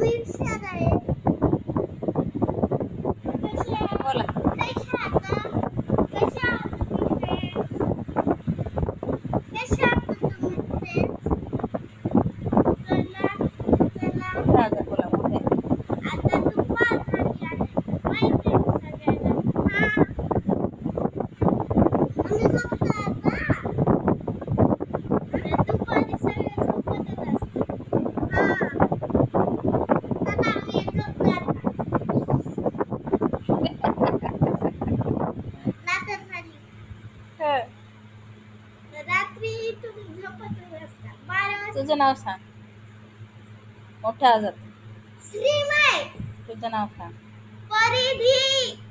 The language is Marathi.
leaves feathers. रात्री तुम्ही झोपत तुझं नाव सांग. आजात श्रीमय. तुझं नाव सांग. परिधी.